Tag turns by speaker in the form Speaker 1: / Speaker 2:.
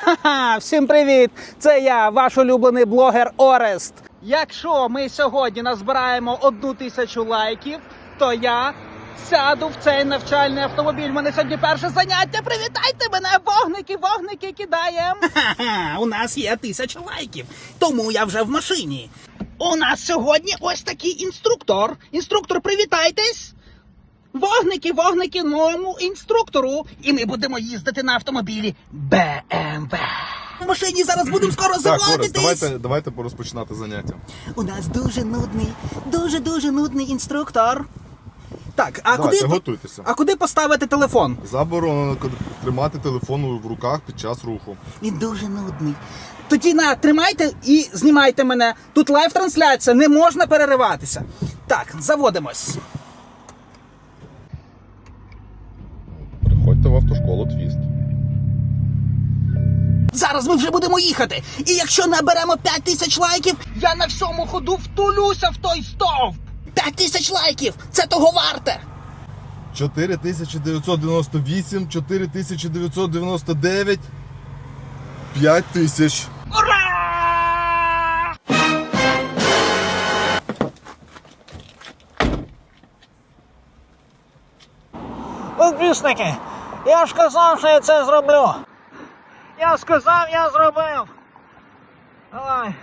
Speaker 1: Ха-ха, всім привіт! Це я, ваш улюблений блогер Орест. Якщо ми сьогодні назбираємо одну тисячу лайків, то я сяду в цей навчальний автомобіль. У мене сьогодні перше заняття. Привітайте мене! Вогники, вогники кидаємо. Ха-ха, у нас є тисяча лайків, тому я вже в машині. У нас сьогодні ось такий інструктор. Інструктор, привітайтесь! Вогники, вогники новому інструктору. І ми будемо їздити на автомобілі BMW. В машині зараз будемо скоро
Speaker 2: Так, Орес,
Speaker 1: заводитись.
Speaker 2: давайте, давайте порозпочинати заняття.
Speaker 1: У нас дуже нудний, дуже дуже нудний інструктор. Так, а
Speaker 2: Давайте,
Speaker 1: куди
Speaker 2: готуйтеся.
Speaker 1: А куди поставити телефон?
Speaker 2: Заборонено к- тримати телефон в руках під час руху.
Speaker 1: Він дуже нудний. Тоді на тримайте і знімайте мене. Тут лайв трансляція, не можна перериватися. Так, заводимось.
Speaker 2: В автошколу Твіст.
Speaker 1: Зараз ми вже будемо їхати. І якщо наберемо 5 тисяч лайків, я на всьому ходу втулюся в той стовп. 5 тисяч лайків! Це того варте!
Speaker 2: 4998, 4999, 5000.
Speaker 1: Ура!
Speaker 3: Підписники, я ж казав, що я це зроблю. Я сказав, я зробив. Давай.